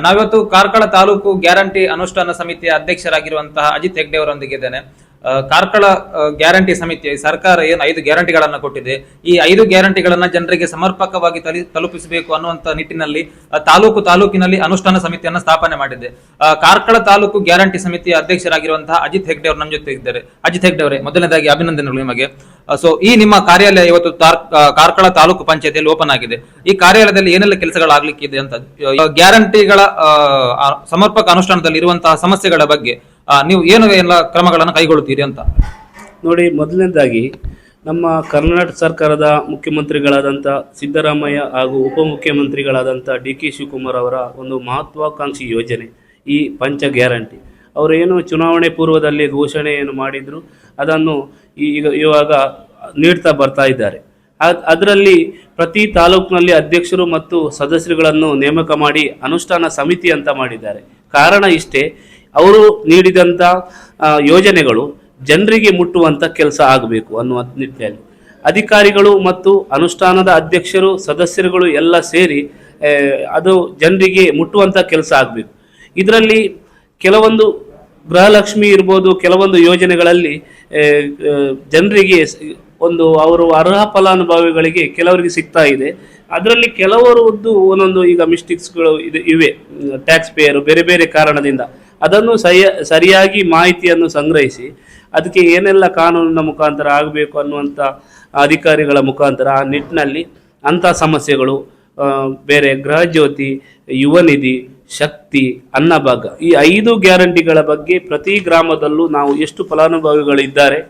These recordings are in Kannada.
ನಾವಿವತ್ತು ಕಾರ್ಕಳ ತಾಲೂಕು ಗ್ಯಾರಂಟಿ ಅನುಷ್ಠಾನ ಸಮಿತಿಯ ಅಧ್ಯಕ್ಷರಾಗಿರುವಂತಹ ಅಜಿತ್ ಹೆಗ್ಡೆ ಅವರೊಂದಿಗೆ ಇದ್ದೇನೆ. ಕಾರ್ಕಳ ಗ್ಯಾರಂಟಿ ಸಮಿತಿ ಸರ್ಕಾರ ಏನು ಐದು ಗ್ಯಾರಂಟಿಗಳನ್ನು ಕೊಟ್ಟಿದೆ. ಈ ಐದು ಗ್ಯಾರಂಟಿಗಳನ್ನ ಜನರಿಗೆ ಸಮರ್ಪಕವಾಗಿ ತಲಿ- ತಲುಪಿಸಬೇಕು ಅನ್ನುವಂತ ನಿಟ್ಟಿನಲ್ಲಿ ತಾಲೂಕು ತಾಲೂಕಿನಲ್ಲಿ ಅನುಷ್ಠಾನ ಸಮಿತಿಯನ್ನ ಸ್ಥಾಪನೆ ಮಾಡಿದೆ. ಕಾರ್ಕಳ ತಾಲೂಕು ಗ್ಯಾರಂಟಿ ಸಮಿತಿಯ ಅಧ್ಯಕ್ಷರಾಗಿರುವಂತಹ ಅಜಿತ್ ಹೆಗ್ಡೆ ಅವರು ನಮ್ಮ ಜೊತೆ ಇದ್ದಾರೆ ಅಜಿತ್ ಹೆಗ್ಡೆ ಅವರೇ, ಮೊದಲನೇದಾಗಿ ಅಭಿನಂದನೆಗಳು ನಿಮಗೆ. ಸೊ ಈ ನಿಮ್ಮ ಕಾರ್ಯಾಲಯ ಇವತ್ತು ಕಾರ್ಕಳ ತಾಲೂಕು ಪಂಚಾಯತಿಯಲ್ಲಿ ಓಪನ್ ಆಗಿದೆ. ಈ ಕಾರ್ಯಾಲಯದಲ್ಲಿ ಏನೆಲ್ಲ ಕೆಲಸಗಳಾಗ್ಲಿಕ್ಕಿದೆ ಅಂತ ಗ್ಯಾರಂಟಿಗಳ ಸಮರ್ಪಕ ಅನುಷ್ಠಾನದಲ್ಲಿ ಇರುವಂತಹ ಸಮಸ್ಯೆಗಳ ಬಗ್ಗೆ ನೀವು ಏನು ಎಲ್ಲ ಕ್ರಮಗಳನ್ನು ಕೈಗೊಳ್ಳುತ್ತೀರಿ ಅಂತ? ನೋಡಿ, ಮೊದಲನೇದಾಗಿ ನಮ್ಮ ಕರ್ನಾಟಕ ಸರ್ಕಾರದ ಮುಖ್ಯಮಂತ್ರಿಗಳಾದಂಥ ಸಿದ್ದರಾಮಯ್ಯ ಹಾಗೂ ಉಪಮುಖ್ಯಮಂತ್ರಿಗಳಾದಂಥ ಡಿ ಕೆ ಶಿವಕುಮಾರ್ ಅವರ ಒಂದು ಮಹತ್ವಾಕಾಂಕ್ಷಿ ಯೋಜನೆ, ಈ ಪಂಚ ಗ್ಯಾರಂಟಿ. ಅವರೇನು ಚುನಾವಣೆ ಪೂರ್ವದಲ್ಲಿ ಘೋಷಣೆಯನ್ನು ಮಾಡಿದ್ರು, ಅದನ್ನು ಈಗ ಇವಾಗ ನೀಡ್ತಾ ಬರ್ತಾ ಇದ್ದಾರೆ. ಅದರಲ್ಲಿ ಪ್ರತಿ ತಾಲೂಕಿನಲ್ಲಿ ಅಧ್ಯಕ್ಷರು ಮತ್ತು ಸದಸ್ಯರುಗಳನ್ನು ನೇಮಕ ಮಾಡಿ ಅನುಷ್ಠಾನ ಸಮಿತಿ ಅಂತ ಮಾಡಿದ್ದಾರೆ. ಕಾರಣ ಇಷ್ಟೇ, ಅವರು ನೀಡಿದಂಥ ಯೋಜನೆಗಳು ಜನರಿಗೆ ಮುಟ್ಟುವಂಥ ಕೆಲಸ ಆಗಬೇಕು ಅನ್ನುವ ನಿಟ್ಟಿನಲ್ಲಿ. ಅಧಿಕಾರಿಗಳು ಮತ್ತು ಅನುಷ್ಠಾನದ ಅಧ್ಯಕ್ಷರು, ಸದಸ್ಯರುಗಳು ಎಲ್ಲ ಸೇರಿ ಅದು ಜನರಿಗೆ ಮುಟ್ಟುವಂಥ ಕೆಲಸ ಆಗಬೇಕು. ಇದರಲ್ಲಿ ಕೆಲವೊಂದು ಗೃಹಲಕ್ಷ್ಮಿ ಇರ್ಬೋದು, ಕೆಲವೊಂದು ಯೋಜನೆಗಳಲ್ಲಿ ಜನರಿಗೆ ಒಂದು ಅವರು ಅರ್ಹ ಫಲಾನುಭವಿಗಳಿಗೆ ಕೆಲವರಿಗೆ ಸಿಗ್ತಾ ಇದೆ. ಅದರಲ್ಲಿ ಕೆಲವರದ್ದು ಒಂದೊಂದು ಈಗ ಮಿಸ್ಟೇಕ್ಸ್ಗಳು ಇದು, ಇವೆ. ಟ್ಯಾಕ್ಸ್ ಪೇಯರು ಬೇರೆ ಬೇರೆ ಕಾರಣದಿಂದ. ಅದನ್ನು ಸರಿಯ ಸರಿಯಾಗಿ ಮಾಹಿತಿಯನ್ನು ಸಂಗ್ರಹಿಸಿ, ಅದಕ್ಕೆ ಏನೆಲ್ಲ ಕಾನೂನಿನ ಮುಖಾಂತರ ಆಗಬೇಕು ಅನ್ನುವಂಥ ಅಧಿಕಾರಿಗಳ ಮುಖಾಂತರ ಆ ನಿಟ್ಟಿನಲ್ಲಿ ಅಂಥ ಸಮಸ್ಯೆಗಳು ಬೇರೆ ಗೃಹ ಜ್ಯೋತಿ, ಯುವ ನಿಧಿ ಶಕ್ತಿ ಅನ್ನಭಾಗ ಈ ಐದು ಗ್ಯಾರಂಟಿಗಳ ಬಗ್ಗೆ ಪ್ರತಿ ಗ್ರಾಮದಲ್ಲೂ ನಾವು ಎಷ್ಟು ಫಲಾನುಭವಿಗಳಿದ್ದಾರೆ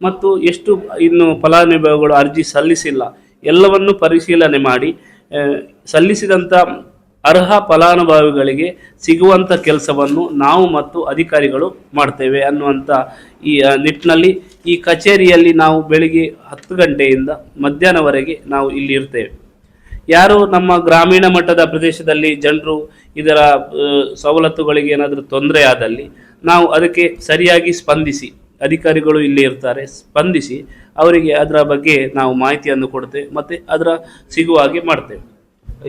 ಮತ್ತು ಎಷ್ಟು ಇನ್ನು ಫಲಾನುಭವಿಗಳು ಅರ್ಜಿ ಸಲ್ಲಿಸಿಲ್ಲ, ಎಲ್ಲವನ್ನು ಪರಿಶೀಲನೆ ಮಾಡಿ ಸಲ್ಲಿಸಿದಂಥ ಅರ್ಹ ಫಲಾನುಭವಿಗಳಿಗೆ ಸಿಗುವಂಥ ಕೆಲಸವನ್ನು ನಾವು ಮತ್ತು ಅಧಿಕಾರಿಗಳು ಮಾಡ್ತೇವೆ ಅನ್ನುವಂಥ ಈ ನಿಟ್ಟಿನಲ್ಲಿ ಈ ಕಚೇರಿಯಲ್ಲಿ ನಾವು ಬೆಳಿಗ್ಗೆ ಹತ್ತು ಗಂಟೆಯಿಂದ ಮಧ್ಯಾಹ್ನವರೆಗೆ ನಾವು ಇಲ್ಲಿ ಇರ್ತೇವೆ. ಯಾರು ನಮ್ಮ ಗ್ರಾಮೀಣ ಮಟ್ಟದ ಪ್ರದೇಶದಲ್ಲಿ ಜನರು ಇದರ ಸವಲತ್ತುಗಳಿಗೆ ಏನಾದರೂ ತೊಂದರೆ ಆದಲ್ಲಿ ನಾವು ಅದಕ್ಕೆ ಸರಿಯಾಗಿ ಸ್ಪಂದಿಸಿ, ಅಧಿಕಾರಿಗಳು ಇಲ್ಲಿ ಇರ್ತಾರೆ, ಸ್ಪಂದಿಸಿ ಅವರಿಗೆ ಅದರ ಬಗ್ಗೆ ನಾವು ಮಾಹಿತಿಯನ್ನು ಕೊಡ್ತೇವೆ ಮತ್ತು ಅದರ ಸಿಗುವ ಹಾಗೆ ಮಾಡ್ತೇವೆ.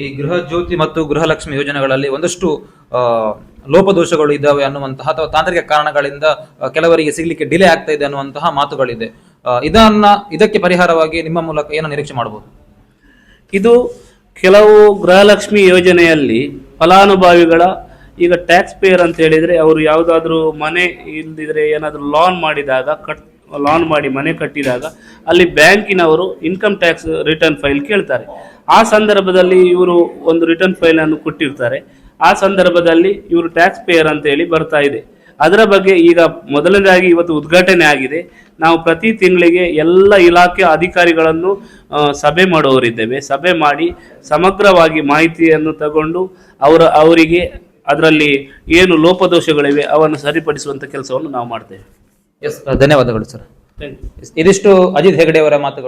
ಈ ಗೃಹ ಜ್ಯೋತಿ ಮತ್ತು ಗೃಹಲಕ್ಷ್ಮಿ ಯೋಜನೆಗಳಲ್ಲಿ ಒಂದಷ್ಟು ಲೋಪದೋಷಗಳು ಇದ್ದಾವೆ ಅನ್ನುವಂತಹ ಅಥವಾ ತಾಂತ್ರಿಕ ಕಾರಣಗಳಿಂದ ಕೆಲವರಿಗೆ ಸಿಗ್ಲಿಕ್ಕೆ ಡಿಲೇ ಆಗ್ತಾ ಇದೆ ಅನ್ನುವಂತಹ ಮಾತುಗಳಿದೆ. ಇದನ್ನ, ಇದಕ್ಕೆ ಪರಿಹಾರವಾಗಿ ನಿಮ್ಮ ಮೂಲಕ ಏನು ನಿರೀಕ್ಷೆ ಮಾಡಬಹುದು ಇದು ಕೆಲವು ಗೃಹಲಕ್ಷ್ಮಿ ಯೋಜನೆಯಲ್ಲಿ ಫಲಾನುಭವಿಗಳ, ಈಗ ಟ್ಯಾಕ್ಸ್ ಪೇಯರ್ ಅಂತ ಹೇಳಿದರೆ ಅವರು ಯಾವುದಾದ್ರೂ ಮನೆ ಇಲ್ದಿದ್ರೆ ಏನಾದರೂ ಲೋನ್ ಮಾಡಿದಾಗ ಕಟ್ ಲೋನ್ ಮಾಡಿ ಮನೆ ಕಟ್ಟಿದಾಗ ಅಲ್ಲಿ ಬ್ಯಾಂಕಿನವರು ಇನ್ಕಮ್ ಟ್ಯಾಕ್ಸ್ ರಿಟರ್ನ್ ಫೈಲ್ ಕೇಳ್ತಾರೆ. ಆ ಸಂದರ್ಭದಲ್ಲಿ ಇವರು ಒಂದು ರಿಟರ್ನ್ ಫೈಲನ್ನು ಕೊಟ್ಟಿರ್ತಾರೆ. ಆ ಸಂದರ್ಭದಲ್ಲಿ ಇವರು ಟ್ಯಾಕ್ಸ್ ಪೇಯರ್ ಅಂತ ಹೇಳಿ ಬರ್ತಾ ಇದೆ. ಅದರ ಬಗ್ಗೆ ಈಗ ಮೊದಲನೇದಾಗಿ ಇವತ್ತು ಉದ್ಘಾಟನೆ ಆಗಿದೆ. ನಾವು ಪ್ರತಿ ತಿಂಗಳಿಗೆ ಎಲ್ಲ ಇಲಾಖೆ ಅಧಿಕಾರಿಗಳನ್ನು ಸಭೆ ಮಾಡುವವರಿದ್ದೇವೆ. ಸಭೆ ಮಾಡಿ ಸಮಗ್ರವಾಗಿ ಮಾಹಿತಿಯನ್ನು ತಗೊಂಡು ಅವರ ಅವರಿಗೆ ಅದರಲ್ಲಿ ಏನು ಲೋಪದೋಷಗಳಿವೆ ಅವನ್ನು ಸರಿಪಡಿಸುವಂಥ ಕೆಲಸವನ್ನು ನಾವು ಮಾಡ್ತೇವೆ. ಎಸ್ ಧನ್ಯವಾದಗಳು ಸರ್ ಥ್ಯಾಂಕ್ ಯು ಇದಿಷ್ಟು ಅಜಿತ್ ಹೆಗಡೆ ಅವರ ಮಾತುಗಳು.